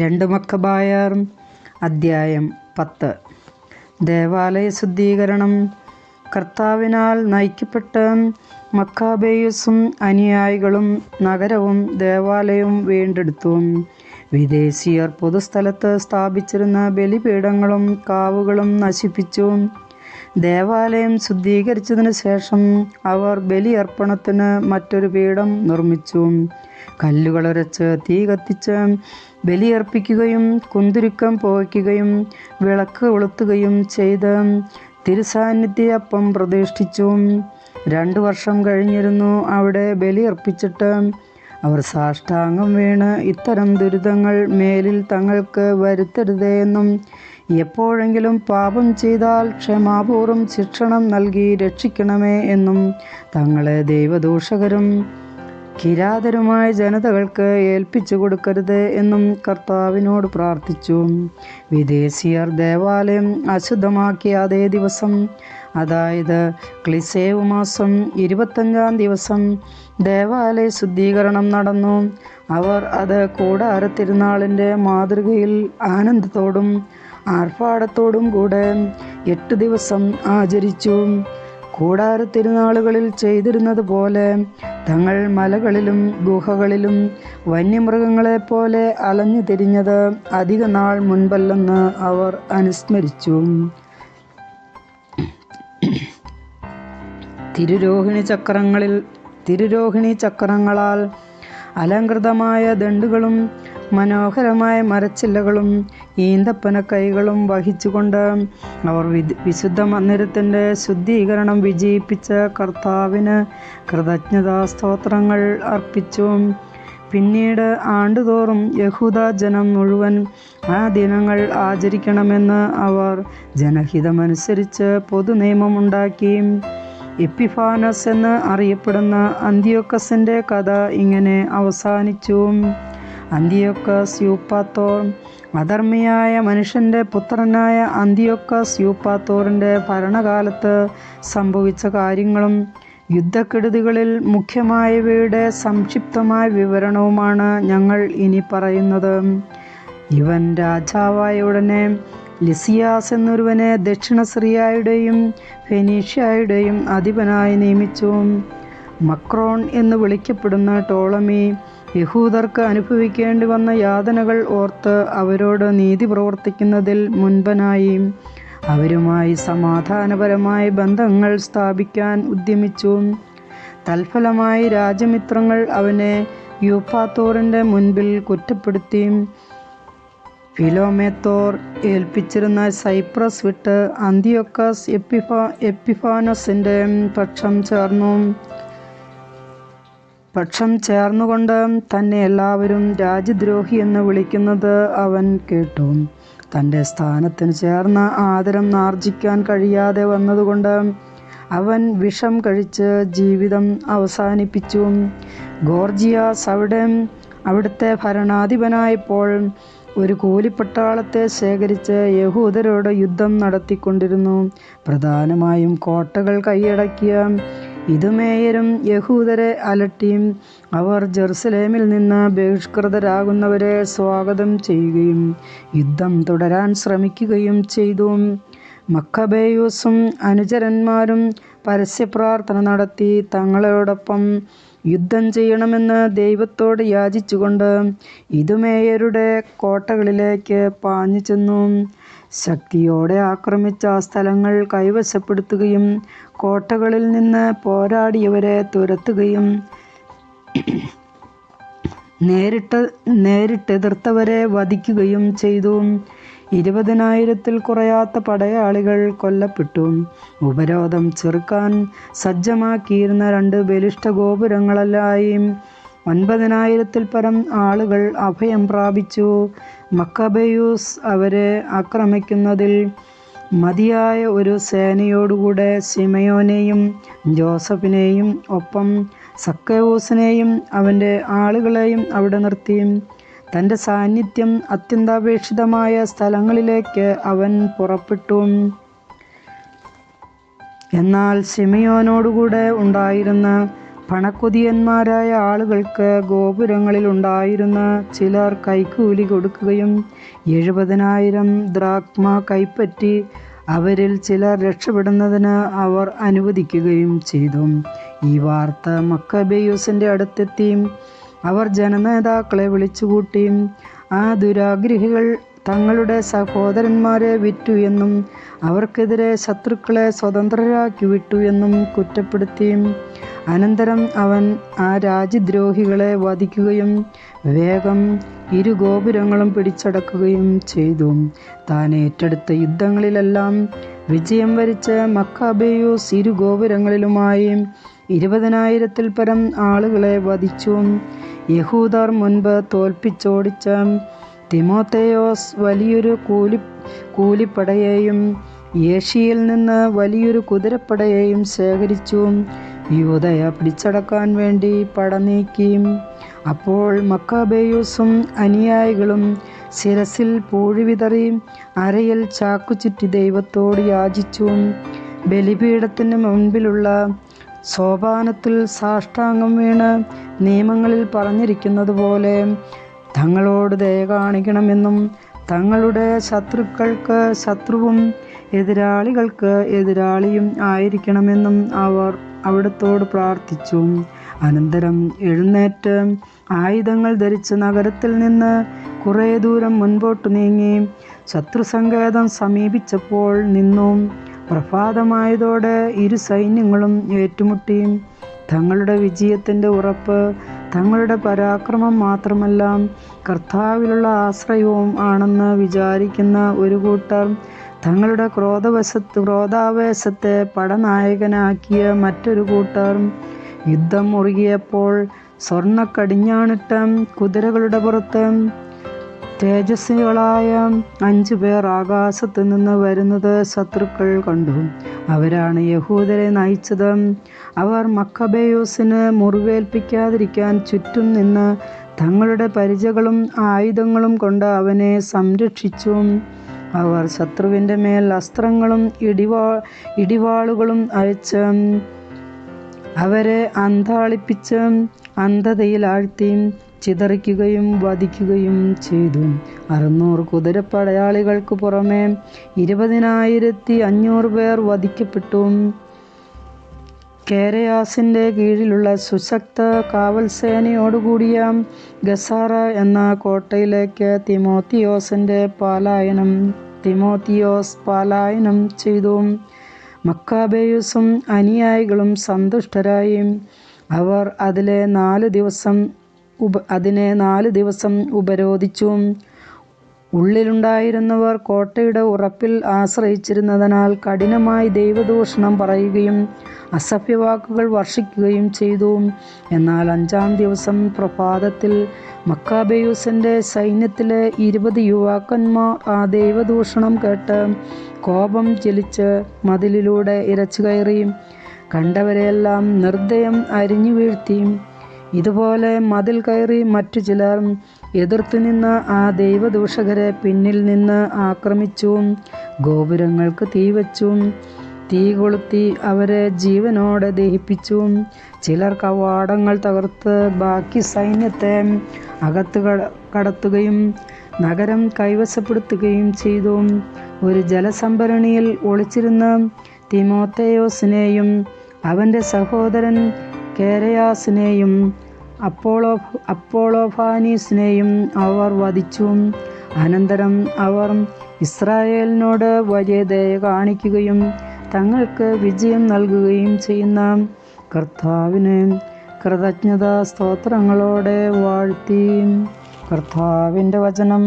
രണ്ട് മക്കബായർ അദ്ധ്യായം പത്ത്. ദേവാലയ ശുദ്ധീകരണം കർത്താവിനാൽ നയിക്കപ്പെട്ട മക്കാബേയുസും അനുയായികളും നഗരവും ദേവാലയവും വീണ്ടെടുത്തു. വിദേശീയർ പൊതുസ്ഥലത്ത് സ്ഥാപിച്ചിരുന്ന ബലിപീഠങ്ങളും കാവുകളും നശിപ്പിച്ചു. ദേവാലയം ശുദ്ധീകരിച്ചതിന് ശേഷം അവർ ബലിയർപ്പണത്തിന് മറ്റൊരു പീഠം നിർമ്മിച്ചു. കല്ലുകളരച്ച് തീ കത്തിച്ച് ബലിയർപ്പിക്കുകയും കുന്തുരുക്കം പുകയ്ക്കുകയും വിളക്ക് കൊളുത്തുകയും ചെയ്ത് തിരുസാന്നിധ്യപ്പം പ്രതിഷ്ഠിച്ചു. രണ്ടു വർഷം കഴിഞ്ഞിരുന്നു അവിടെ ബലിയർപ്പിച്ചിട്ട്. അവർ സാഷ്ടാംഗം വീണ് ഇത്തരം ദുരിതങ്ങൾ മേലിൽ തങ്ങൾക്ക് വരുത്തരുതേ എന്നും എപ്പോഴെങ്കിലും പാപം ചെയ്താൽ ക്ഷമാപൂർവം ശിക്ഷണം നൽകി രക്ഷിക്കണമേ എന്നും തങ്ങളെ ദൈവദൂഷകരും കിരാതരുമായ ജനതകൾക്ക് ഏൽപ്പിച്ചു കൊടുക്കരുത് എന്നും കർത്താവിനോട് പ്രാർത്ഥിച്ചു. വിദേശീയർ ദേവാലയം അശുദ്ധമാക്കിയ അതേ ദിവസം അതായത് ക്ലിസേവ് മാസം ഇരുപത്തഞ്ചാം ദിവസം ദേവാലയ ശുദ്ധീകരണം നടന്നു. അവർ അത് കൂടാര തിരുനാളിന്റെ മാതൃകയിൽ ആനന്ദത്തോടും ആർഭാടത്തോടും കൂടെ എട്ട് ദിവസം ആചരിച്ചു. കൂടാര തിരുനാളുകളിൽ ചെയ്തിരുന്നത് പോലെ തങ്ങൾ മലകളിലും ഗുഹകളിലും വന്യമൃഗങ്ങളെപ്പോലെ അലഞ്ഞു തിരിഞ്ഞത് അധിക നാൾ മുൻപല്ലെന്ന് അവർ അനുസ്മരിച്ചു. തിരുരോഹിണി ചക്രങ്ങളിൽ തിരുരോഹിണി ചക്രങ്ങളാൽ അലങ്കൃതമായ ദണ്ടുകളും മനോഹരമായ മരച്ചില്ലകളും ഈന്തപ്പന കൈകളും വഹിച്ചുകൊണ്ട് അവർ വിശുദ്ധ മന്ദിരത്തിന്റെ ശുദ്ധീകരണം വിജയിപ്പിച്ച കർത്താവിന് കൃതജ്ഞതാ സ്തോത്രങ്ങൾ അർപ്പിച്ചു. പിന്നീട് ആണ്ടുതോറും യഹൂദ ജനം മുഴുവൻ ആ ദിനങ്ങൾ ആചരിക്കണമെന്ന് അവർ ജനഹിതമനുസരിച്ച് പൊതുനിയമമുണ്ടാക്കി എപ്പിഫാനസ് എന്ന് അറിയപ്പെടുന്ന അന്തിയോക്കസിന്റെ കഥ ഇങ്ങനെ അവസാനിച്ചു. അന്തിയോക്കസ് യൂപ്പാത്തോർ അധർമ്മിയായ മനുഷ്യന്റെ പുത്രനായ അന്തിയോക്കസ് യൂപ്പാത്തോറിന്റെ ഭരണകാലത്ത് സംഭവിച്ച കാര്യങ്ങളും യുദ്ധക്കെടുതികളിൽ മുഖ്യമായവയുടെ സംക്ഷിപ്തമായ വിവരണവുമാണ് ഞങ്ങൾ ഇനി പറയുന്നത്. ഇവൻ രാജാവായ ഉടനെ ലിസിയാസ് എന്നൊരുവനെ ദക്ഷിണ സിറിയയുടെയും ഫെനീഷ്യയുടെയും അധിപനായി നിയമിച്ചു. മക്രോൺ എന്ന് വിളിക്കപ്പെടുന്ന ടോളമി യഹൂദർക്ക് അനുഭവിക്കേണ്ടി വന്ന യാതനകൾ ഓർത്ത് അവരോട് നീതി പ്രവർത്തിക്കുന്നതിൽ മുൻപനായി അവരുമായി സമാധാനപരമായ ബന്ധങ്ങൾ സ്ഥാപിക്കാൻ ഉദ്യമിച്ചു. തൽഫലമായി രാജമിത്രങ്ങൾ അവനെ യൂപ്പാത്തോറിന്റെ മുൻപിൽ കുറ്റപ്പെടുത്തി. ഫിലോമേത്തോർ ഏൽപ്പിച്ചിരുന്ന സൈപ്രസ് വിട്ട് അന്തിയൊക്കസ് എപ്പിഫാ എപ്പിഫാനസിന്റെ പക്ഷം ചേർന്നു. പക്ഷം ചേർന്നുകൊണ്ട് തന്നെ എല്ലാവരും രാജ്യദ്രോഹി എന്ന് വിളിക്കുന്നത് അവൻ കേട്ടു. തന്റെ സ്ഥാനത്തിന് ചേർന്ന ആദരം ആർജിക്കാൻ കഴിയാതെ വന്നതുകൊണ്ട് അവൻ വിഷം കഴിച്ച് ജീവിതം അവസാനിപ്പിച്ചു. ഗോർജിയാസ് അവിടെ അവിടുത്തെ ഭരണാധിപനായപ്പോൾ ഒരു കൂലിപ്പട്ടാളത്തെ ശേഖരിച്ച് യഹൂദരോട് യുദ്ധം നടത്തിക്കൊണ്ടിരുന്നു. പ്രധാനമായും കോട്ടകൾ കൈയടക്കിയ ഇതുമേയരും യഹൂദരെ അലട്ടിയും അവർ ജെറുസലേമിൽ നിന്ന് ബഹിഷ്കൃതരാകുന്നവരെ സ്വാഗതം ചെയ്യുകയും യുദ്ധം തുടരാൻ ശ്രമിക്കുകയും ചെയ്തു. മക്കബേയൂസും അനുചരന്മാരും പരസ്യപ്രാർത്ഥന നടത്തി തങ്ങളോടൊപ്പം യുദ്ധം ചെയ്യണമെന്ന് ദൈവത്തോട് യാചിച്ചുകൊണ്ട് ഇതുമേയരുടെ കോട്ടകളിലേക്ക് പാഞ്ഞു ചെന്നു. ശക്തിയോടെ ആക്രമിച്ച സ്ഥലങ്ങൾ കൈവശപ്പെടുത്തുകയും കോട്ടകളിൽ നിന്ന് പോരാടിയവരെ തുരത്തുകയും നേരിട്ട് നേരിട്ടെതിർത്തവരെ വധിക്കുകയും ചെയ്തു. ഇരുപതിനായിരത്തിൽ കുറയാത്ത പടയാളികൾ കൊല്ലപ്പെട്ടു. ഉപരോധം ചെറുക്കാൻ സജ്ജമാക്കിയിരുന്ന രണ്ട് ബലിഷ്ഠ ഗോപുരങ്ങളല്ലായി ഒൻപതിനായിരത്തിൽ പരം ആളുകൾ അഭയം പ്രാപിച്ചു. മക്കബയൂസ് അവരെ ആക്രമിക്കുന്നതിൽ മതിയായ ഒരു സേനയോടുകൂടെ സിമയോനെയും ജോസഫിനെയും ഒപ്പം സക്കയൂസിനെയും അവന്റെ ആളുകളെയും അവിടെ നിർത്തി. തന്റെ സാന്നിധ്യം അത്യന്താപേക്ഷിതമായ സ്ഥലങ്ങളിലേക്ക് അവൻ പുറപ്പെട്ടു. എന്നാൽ സിമിയോനോടുകൂടെ ഉണ്ടായിരുന്ന പണക്കൊതിയന്മാരായ ആളുകൾക്ക് ഗോപുരങ്ങളിൽ ഉണ്ടായിരുന്ന ചിലർ കൈക്കൂലി കൊടുക്കുകയും എഴുപതിനായിരം ദ്രാക്മ കൈപ്പറ്റി അവരിൽ ചിലർ രക്ഷപ്പെടുന്നതിന് അവർ അനുവദിക്കുകയും ചെയ്തു. ഈ വാർത്ത മക്കബേയൂസിന്റെ അടുത്തെത്തി. അവർ ജനനേതാക്കളെ വിളിച്ചുകൂട്ടി ആ ദുരാഗ്രഹികൾ തങ്ങളുടെ സഹോദരന്മാരെ വിറ്റു എന്നും അവർക്കെതിരെ ശത്രുക്കളെ സ്വതന്ത്രരാക്കി വിട്ടു എന്നും കുറ്റപ്പെടുത്തി. അനന്തരം അവൻ ആ രാജ്യദ്രോഹികളെ വധിക്കുകയും വേഗം ഇരു ഗോപുരങ്ങളും പിടിച്ചടക്കുകയും ചെയ്തു. താൻ ഏറ്റെടുത്ത യുദ്ധങ്ങളിലെല്ലാം വിജയം വരിച്ച മക്കാബേയൂസ് ഇരു ഗോപുരങ്ങളിലുമായി ഇരുപതിനായിരത്തിൽ പരം ആളുകളെ വധിച്ചു. യഹൂദർ മുൻപ് തോൽപ്പിച്ചോടിച്ച തിമോത്തേയോസ് വലിയൊരു കൂലി കൂലിപ്പടയെയും ഏഷ്യയിൽ നിന്ന് വലിയൊരു കുതിരപ്പടയെയും ശേഖരിച്ചു യൂതയ പിടിച്ചടക്കാൻ വേണ്ടി പട അപ്പോൾ മക്കാബേയൂസും അനുയായികളും ശിരസിൽ പൂഴിവിതറി അരയിൽ ചാക്കുചുറ്റി ദൈവത്തോട് യാചിച്ചു ബലിപീഠത്തിന് മുൻപിലുള്ള സോപാനത്തിൽ സാഷ്ടാംഗം വീണ് നിയമങ്ങളിൽ പറഞ്ഞിരിക്കുന്നത് പോലെ തങ്ങളോട് ദയ കാണിക്കണമെന്നും തങ്ങളുടെ ശത്രുക്കൾക്ക് ശത്രുവും എതിരാളികൾക്ക് എതിരാളിയും ആയിരിക്കണമെന്നും അവർ അവിടത്തോട് പ്രാർത്ഥിച്ചു. അനന്തരം എഴുന്നേറ്റ് ആയുധങ്ങൾ ധരിച്ച് നഗരത്തിൽ നിന്ന് കുറേ ദൂരം മുൻപോട്ട് നീങ്ങി ശത്രുസങ്കേതം സമീപിച്ചപ്പോൾ നിന്നും പ്രഭാതമായതോടെ ഇരു സൈന്യങ്ങളും ഏറ്റുമുട്ടി. തങ്ങളുടെ വിജയത്തിന്റെ ഉറപ്പ് തങ്ങളുടെ പരാക്രമം മാത്രമല്ല കർത്താവിലുള്ള ആശ്രയവും ആണെന്ന് വിചാരിക്കുന്ന ഒരു കൂട്ടർ തങ്ങളുടെ ക്രോധവശത്ത് ക്രോധാവേശത്തെ പടനായകനാക്കിയ മറ്റൊരു കൂട്ടർ യുദ്ധം മുറുകിയപ്പോൾ സ്വർണക്കടിഞ്ഞാണിട്ടം കുതിരകളുടെ പുറത്ത് തേജസ്വികളായ അഞ്ചു പേർ ആകാശത്ത് നിന്ന് വരുന്നത് ശത്രുക്കൾ കണ്ടു. അവരാണ് യഹൂദരെ നയിച്ചത്. അവർ മക്കബേയൂസിന് മുറിവേൽപ്പിക്കാതിരിക്കാൻ ചുറ്റും നിന്ന് തങ്ങളുടെ പരിചകളും ആയുധങ്ങളും കൊണ്ട് അവനെ സംരക്ഷിച്ചു. അവർ ശത്രുവിന്റെ മേൽ അസ്ത്രങ്ങളും ഇടിവാ ഇടിവാളുകളും അയച്ച് അവരെ അന്താളിപ്പിച്ച് അന്ധതയിലാഴ്ത്തി. ചിതറിക്കുകയും വധിക്കുകയും ചെയ്തു. അറുന്നൂറ് കുതിരപ്പടയാളികൾക്ക് പുറമെ ഇരുപതിനായിരത്തി അഞ്ഞൂറ് പേർ വധിക്കപ്പെട്ടു. കേരയാസിന്റെ കീഴിലുള്ള സുശക്ത കാവൽ സേനയോടുകൂടിയ ഗസാറ എന്ന കോട്ടയിലേക്ക് തിമോത്തിയോസിന്റെ പാലായനം തിമോത്തിയോസ് പാലായനം ചെയ്തു. മക്കാബേയുസും അനുയായികളും സന്തുഷ്ടരായി. അവർ അതിലെ നാല് ദിവസം ഉപ അതിനെ നാല് ദിവസം ഉപരോധിച്ചു. ഉള്ളിലുണ്ടായിരുന്നവർ കോട്ടയുടെ ഉറപ്പിൽ ആശ്രയിച്ചിരുന്നതിനാൽ കഠിനമായി ദൈവദൂഷണം പറയുകയും അസഭ്യവാക്കുകൾ വർഷിക്കുകയും ചെയ്തു. എന്നാൽ അഞ്ചാം ദിവസം പ്രഭാതത്തിൽ മക്കാബേയൂസിന്റെ സൈന്യത്തിലെ ഇരുപത് യുവാക്കന്മാർ ആ ദൈവദൂഷണം കേട്ട് കോപം ചലിച്ച് മതിലിലൂടെ ഇരച്ചു കയറി. കണ്ടവരെയെല്ലാം നിർദ്ദയം അരിഞ്ഞു വീഴ്ത്തി. ഇതുപോലെ മതിൽ കയറി മറ്റു ചിലർ എതിർത്തു നിന്ന ആ ദൈവദൂഷകരെ പിന്നിൽ നിന്ന് ആക്രമിച്ചും. ഗോപുരങ്ങൾക്ക് തീവച്ചു തീ കൊളുത്തി അവരെ ജീവനോടെ ദഹിപ്പിച്ചു. ചിലർ കവാടങ്ങൾ തകർത്ത് ബാക്കി സൈന്യത്തെ അകത്ത് കടത്തുകയും നഗരം കൈവശപ്പെടുത്തുകയും ചെയ്തു. ഒരു ജലസംഭരണിയിൽ ഒളിച്ചിരുന്ന തിമോത്തയോസിനെയും അവന്റെ സഹോദരൻ കേരയാസിനെയും അപ്പോളോ അപ്പോളോഫാനീസിനെയും അവർ വധിച്ചു. അനന്തരം അവർ ഇസ്രായേലിനോട് വലിയ ദയ കാണിക്കുകയും തങ്ങൾക്ക് വിജയം നൽകുകയും ചെയ്യുന്ന കർത്താവിന് കൃതജ്ഞതാ സ്തോത്രങ്ങളോടെ വാഴ്ത്തി. കർത്താവിന്റെ വചനം.